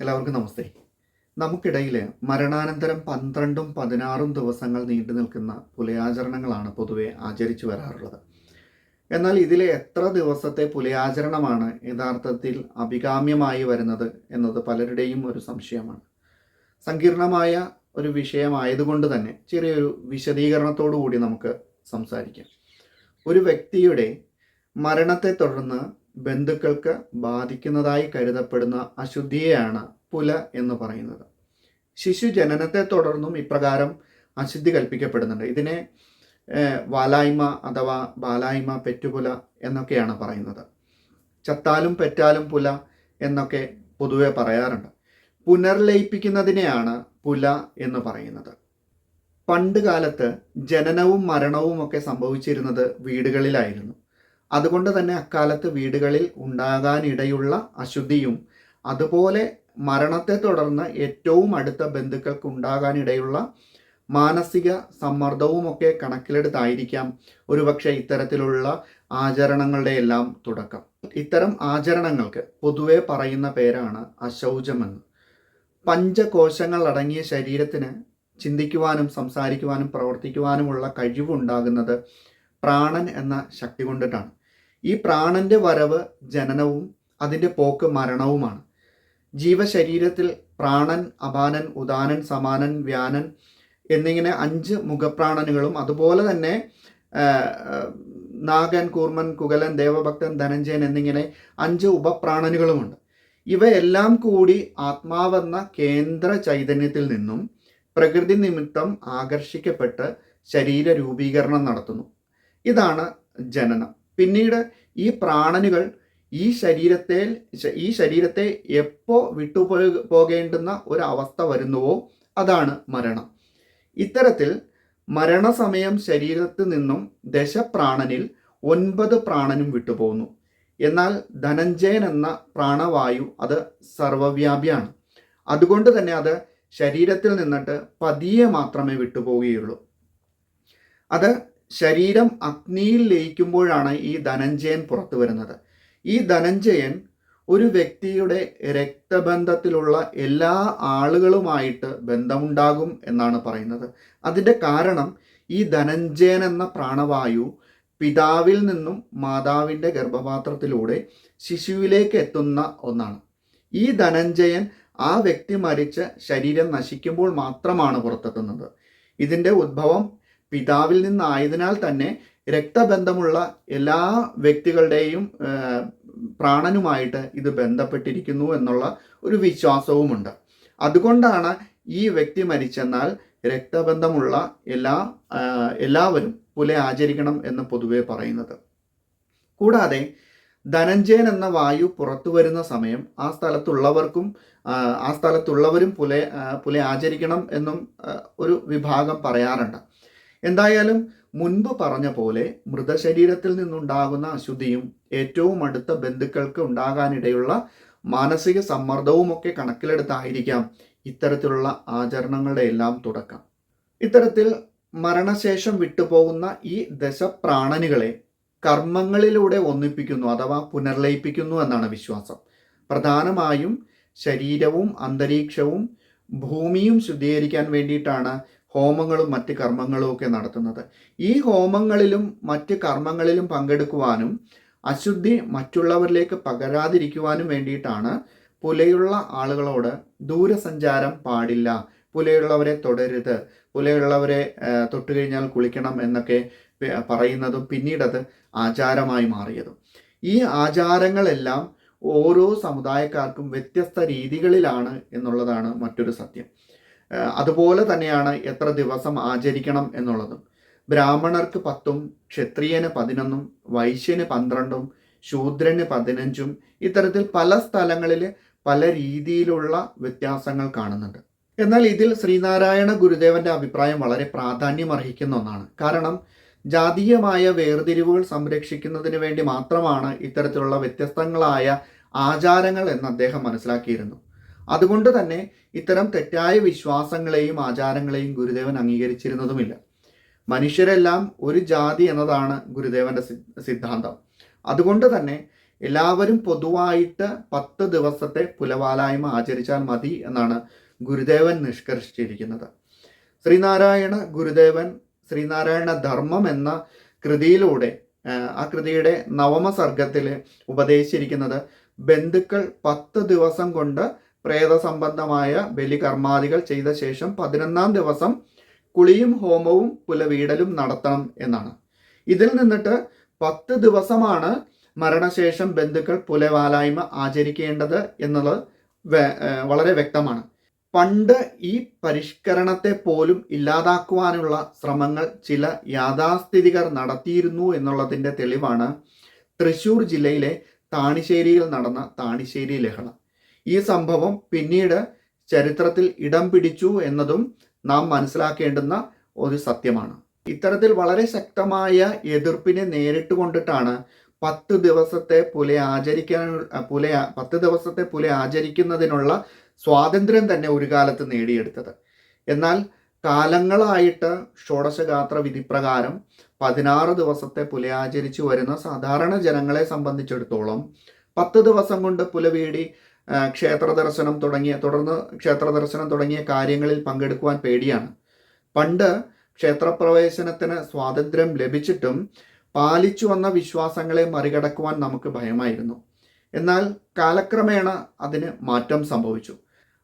എല്ലാവർക്കും നമസ്തേ. നമുക്കിടയിൽ മരണാനന്തരം പന്ത്രണ്ടും പതിനാറും ദിവസങ്ങൾ നീണ്ടു നിൽക്കുന്ന പുലയാചരണങ്ങളാണ് പൊതുവെ ആചരിച്ചു വരാറുള്ളത്. എന്നാൽ ഇതിലെ എത്ര ദിവസത്തെ പുലയാചരണമാണ് യഥാർത്ഥത്തിൽ അഭികാമ്യമായി വരുന്നത് എന്നത് പലരുടെയും ഒരു സംശയമാണ്. സങ്കീർണമായ ഒരു വിഷയമായതുകൊണ്ട് തന്നെ ചെറിയൊരു വിശദീകരണത്തോടു കൂടി നമുക്ക് സംസാരിക്കാം. ഒരു വ്യക്തിയുടെ മരണത്തെ തുടർന്ന് ബന്ധുക്കൾക്ക് ബാധിക്കുന്നതായി കരുതപ്പെടുന്ന അശുദ്ധിയെയാണ് പുല എന്ന് പറയുന്നത്. ശിശു ജനനത്തെ തുടർന്നും ഇപ്രകാരം അശുദ്ധി കൽപ്പിക്കപ്പെടുന്നുണ്ട്. ഇതിനെ വാലായ്മ അഥവാ ബാലായ്മ പെറ്റുപുല എന്നൊക്കെയാണ് പറയുന്നത്. ചത്താലും പെറ്റാലും പുല എന്നൊക്കെ പൊതുവെ പറയാറുണ്ട്. പുനർലയിപ്പിക്കുന്നതിനെയാണ് പുല എന്ന് പറയുന്നത്. പണ്ട് കാലത്ത് ജനനവും മരണവും ഒക്കെ സംഭവിച്ചിരുന്നത് വീടുകളിലായിരുന്നു. അതുകൊണ്ട് തന്നെ അക്കാലത്ത് വീടുകളിൽ ഉണ്ടാകാനിടയുള്ള അശുദ്ധിയും അതുപോലെ മരണത്തെ തുടർന്ന് ഏറ്റവും അടുത്ത ബന്ധുക്കൾക്ക് ഉണ്ടാകാനിടയുള്ള മാനസിക സമ്മർദ്ദവും ഒക്കെ കണക്കിലെടുത്തായിരിക്കാം ഒരുപക്ഷെ ഇത്തരത്തിലുള്ള ആചരണങ്ങളുടെ എല്ലാം തുടക്കം. ഇത്തരം ആചരണങ്ങൾക്ക് പൊതുവെ പറയുന്ന പേരാണ് അശൗചമെന്ന്. പഞ്ചകോശങ്ങൾ അടങ്ങിയ ശരീരത്തിന് ചിന്തിക്കുവാനും സംസാരിക്കുവാനും പ്രവർത്തിക്കുവാനുമുള്ള കഴിവുണ്ടാകുന്നത് പ്രാണൻ എന്ന ശക്തി കൊണ്ടിട്ടാണ്. ഈ പ്രാണന്റെ വരവ് ജനനവും അതിന്റെ പോക്ക് മരണവുമാണ്. ജീവശരീരത്തിൽ പ്രാണൻ അപാനൻ ഉദാനൻ സമാനൻ വ്യാനൻ എന്നിങ്ങനെ അഞ്ച് മുഖപ്രാണനുകളും അതുപോലെ തന്നെ നാഗൻ കൂർമൻ കുകലൻ ദേവഭക്തൻ ധനഞ്ജയൻ എന്നിങ്ങനെ അഞ്ച് ഉപപ്രാണനുകളുമുണ്ട്. ഇവയെല്ലാം കൂടി ആത്മാവെന്ന കേന്ദ്ര ചൈതന്യത്തിൽ നിന്നും പ്രകൃതി നിമിത്തം ആകർഷിക്കപ്പെട്ട് ശരീര രൂപീകരണം നടത്തുന്നു. ഇതാണ് ജനനം. പിന്നീട് ഈ പ്രാണനുകൾ ഈ ശരീരത്തെ ഈ ശരീരത്തെ എപ്പോ വിട്ടുപോ പോകേണ്ടുന്ന ഒരു അവസ്ഥ വരുന്നുവോ അതാണ് മരണം. ഇത്തരത്തിൽ മരണസമയം ശരീരത്തിൽ നിന്നും ദശപ്രാണനിൽ ഒൻപത് പ്രാണനും വിട്ടുപോകുന്നു എന്നാൽ ധനഞ്ജയൻ എന്ന പ്രാണവായു അത് സർവവ്യാപിയാണ്. അതുകൊണ്ട് തന്നെ അത് ശരീരത്തിൽ നിന്നിട്ട് പതിയെ മാത്രമേ വിട്ടുപോവുകയുള്ളൂ. അത് ശരീരം അഗ്നിയിൽ ലയിക്കുമ്പോഴാണ് ഈ ധനഞ്ജയൻ പുറത്തു വരുന്നത്. ഈ ധനഞ്ജയൻ ഒരു വ്യക്തിയുടെ രക്തബന്ധത്തിലുള്ള എല്ലാ ആളുകളുമായിട്ട് ബന്ധമുണ്ടാകും എന്നാണ് പറയുന്നത്. അതിന്റെ കാരണം ഈ ധനഞ്ജയൻ എന്ന പ്രാണവായു പിതാവിൽ നിന്നും മാതാവിന്റെ ഗർഭപാത്രത്തിലൂടെ ശിശുവിലേക്ക് എത്തുന്ന ഒന്നാണ്. ഈ ധനഞ്ജയൻ ആ വ്യക്തി മരിച്ച് ശരീരം നശിക്കുമ്പോൾ മാത്രമാണ് പുറത്തെത്തുന്നത്. ഇതിന്റെ ഉദ്ഭവം പിതാവിൽ നിന്നായതിനാൽ തന്നെ രക്തബന്ധമുള്ള എല്ലാ വ്യക്തികളുടെയും പ്രാണനുമായിട്ട് ഇത് ബന്ധപ്പെട്ടിരിക്കുന്നു എന്നുള്ള ഒരു വിശ്വാസവുമുണ്ട്. അതുകൊണ്ടാണ് ഈ വ്യക്തി മരിച്ചെന്നാൽ രക്തബന്ധമുള്ള എല്ലാ എല്ലാവരും പുലെ ആചരിക്കണം എന്ന് പൊതുവെ പറയുന്നത്. കൂടാതെ ധനഞ്ജയൻ എന്ന വായു പുറത്തു വരുന്ന സമയം ആ സ്ഥലത്തുള്ളവർക്കും ആ സ്ഥലത്തുള്ളവരും പുലെ പുലെ ആചരിക്കണം എന്നും ഒരു വിഭാഗം പറയാറുണ്ട്. എന്തായാലും മുൻപ് പറഞ്ഞ പോലെ മൃതശരീരത്തിൽ നിന്നുണ്ടാകുന്ന അശുദ്ധിയും ഏറ്റവും അടുത്ത ബന്ധുക്കൾക്ക് ഉണ്ടാകാനിടയുള്ള മാനസിക സമ്മർദ്ദവും ഒക്കെ കണക്കിലെടുത്തായിരിക്കാം ഇത്തരത്തിലുള്ള ആചരണങ്ങളുടെ എല്ലാം തുടക്കം. ഇത്തരത്തിൽ മരണശേഷം വിട്ടുപോകുന്ന ഈ ദശപ്രാണനുകളെ കർമ്മങ്ങളിലൂടെ ഒന്നിപ്പിക്കുന്നു അഥവാ പുനർലയിപ്പിക്കുന്നു എന്നാണ് വിശ്വാസം. പ്രധാനമായും ശരീരവും അന്തരീക്ഷവും ഭൂമിയും ശുദ്ധീകരിക്കാൻ വേണ്ടിയിട്ടാണ് ഹോമങ്ങളും മറ്റ് കർമ്മങ്ങളും ഒക്കെ നടത്തുന്നത്. ഈ ഹോമങ്ങളിലും മറ്റ് കർമ്മങ്ങളിലും പങ്കെടുക്കുവാനും അശുദ്ധി മറ്റുള്ളവരിലേക്ക് പകരാതിരിക്കുവാനും വേണ്ടിയിട്ടാണ് പുലയുള്ള ആളുകളോട് ദൂരസഞ്ചാരം പാടില്ല. പുലയുള്ളവരെ തുടരുത്. പുലയുള്ളവരെ തൊട്ട് കഴിഞ്ഞാൽ കുളിക്കണം എന്നൊക്കെ പറയുന്നതും പിന്നീടത് ആചാരമായി മാറിയതും. ഈ ആചാരങ്ങളെല്ലാം ഓരോ സമുദായക്കാർക്കും വ്യത്യസ്ത രീതികളിലാണ് എന്നുള്ളതാണ് മറ്റൊരു സത്യം. അതുപോലെ തന്നെയാണ് എത്ര ദിവസം ആചരിക്കണം എന്നുള്ളതും. ബ്രാഹ്മണർക്ക് പത്തും ക്ഷത്രിയന് പതിനൊന്നും വൈശ്യന് പന്ത്രണ്ടും ശൂദ്രന് പതിനഞ്ചും ഇത്തരത്തിൽ പല സ്ഥലങ്ങളിൽ പല രീതിയിലുള്ള വ്യത്യാസങ്ങൾ കാണുന്നുണ്ട്. എന്നാൽ ഇതിൽ ശ്രീനാരായണ ഗുരുദേവന്റെ അഭിപ്രായം വളരെ പ്രാധാന്യം അർഹിക്കുന്ന ഒന്നാണ്. കാരണം ജാതീയമായ വേർതിരിവുകൾ സംരക്ഷിക്കുന്നതിന് വേണ്ടി മാത്രമാണ് ഇത്തരത്തിലുള്ള വ്യത്യസ്തങ്ങളായ ആചാരങ്ങൾ എന്ന് അദ്ദേഹം മനസ്സിലാക്കിയിരുന്നു. അതുകൊണ്ട് തന്നെ ഇത്തരം തെറ്റായ വിശ്വാസങ്ങളെയും ആചാരങ്ങളെയും ഗുരുദേവൻ അംഗീകരിച്ചിരുന്നതുമില്ല. മനുഷ്യരെല്ലാം ഒരു ജാതി എന്നതാണ് ഗുരുദേവന്റെ സിദ്ധാന്തം. അതുകൊണ്ട് തന്നെ എല്ലാവരും പൊതുവായിട്ട് പത്ത് ദിവസത്തെ പുലവാലായ്മ ആചരിച്ചാൽ മതി എന്നാണ് ഗുരുദേവൻ നിഷ്കർഷിച്ചിരിക്കുന്നത്. ശ്രീനാരായണ ഗുരുദേവൻ ശ്രീനാരായണ ധർമ്മം എന്ന കൃതിയിലൂടെ ആ, കൃതിയുടെ നവമ സർഗത്തിൽ ഉപദേശിച്ചിരിക്കുന്നത് ബന്ധുക്കൾ പത്ത് ദിവസം കൊണ്ട് പ്രേത സംബന്ധമായ ബലികർമാദികൾ ചെയ്ത ശേഷം പതിനൊന്നാം ദിവസം കുളിയും ഹോമവും പുലവീടലും നടത്തണം എന്നാണ്. ഇതിൽ നിന്നിട്ട് പത്ത് ദിവസമാണ് മരണശേഷം ബന്ധുക്കൾ പുലവാലായ്മ ആചരിക്കേണ്ടത് എന്നുള്ളത് വളരെ വ്യക്തമാണ്. പണ്ട് ഈ പരിഷ്കരണത്തെ പോലും ഇല്ലാതാക്കുവാനുള്ള ശ്രമങ്ങൾ ചില യാഥാസ്ഥിതികർ നടത്തിയിരുന്നു എന്നുള്ളതിന്റെ തെളിവാണ് തൃശൂർ ജില്ലയിലെ താണിശ്ശേരിയിൽ നടന്ന താണിശ്ശേരി ലഹള. ഈ സംഭവം പിന്നീട് ചരിത്രത്തിൽ ഇടം പിടിച്ചു എന്നതും നാം മനസ്സിലാക്കേണ്ടുന്ന ഒരു സത്യമാണ്. ഇത്തരത്തിൽ വളരെ ശക്തമായ എതിർപ്പിനെ നേരിട്ട് കൊണ്ടിട്ടാണ് പത്ത് ദിവസത്തെ പുല ആചരിക്കാൻ പുല പത്ത് ദിവസത്തെ പുല ആചരിക്കുന്നതിനുള്ള സ്വാതന്ത്ര്യം തന്നെ ഒരു കാലത്ത് നേടിയെടുത്തത്. എന്നാൽ കാലങ്ങളായിട്ട് ഷോഡശഗാത്ര വിധിപ്രകാരം പതിനാറ് ദിവസത്തെ പുല ആചരിച്ചു വരുന്ന സാധാരണ ജനങ്ങളെ സംബന്ധിച്ചിടത്തോളം പത്ത് ദിവസം കൊണ്ട് പുലവീടി ക്ഷേത്ര ദർശനം തുടങ്ങിയ തുടർന്ന് ക്ഷേത്ര ദർശനം തുടങ്ങിയ കാര്യങ്ങളിൽ പങ്കെടുക്കുവാൻ പേടിയാണ്. പണ്ട് ക്ഷേത്രപ്രവേശനത്തിന് സ്വാതന്ത്ര്യം ലഭിച്ചിട്ടും പാലിച്ചു വന്ന വിശ്വാസങ്ങളെ മറികടക്കുവാൻ നമുക്ക് ഭയമായിരുന്നു. എന്നാൽ കാലക്രമേണ അതിന് മാറ്റം സംഭവിച്ചു.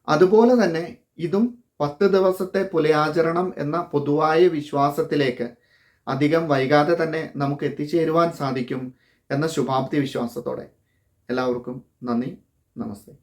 അതുപോലെ തന്നെ ഇതും പത്ത് ദിവസത്തെ പുലയാചരണം എന്ന പൊതുവായ വിശ്വാസത്തിലേക്ക് അധികം വൈകാതെ തന്നെ നമുക്ക് എത്തിച്ചേരുവാൻ സാധിക്കും എന്ന ശുഭാപ്തി വിശ്വാസത്തോടെ. എല്ലാവർക്കും നന്ദി. നമസ്തേ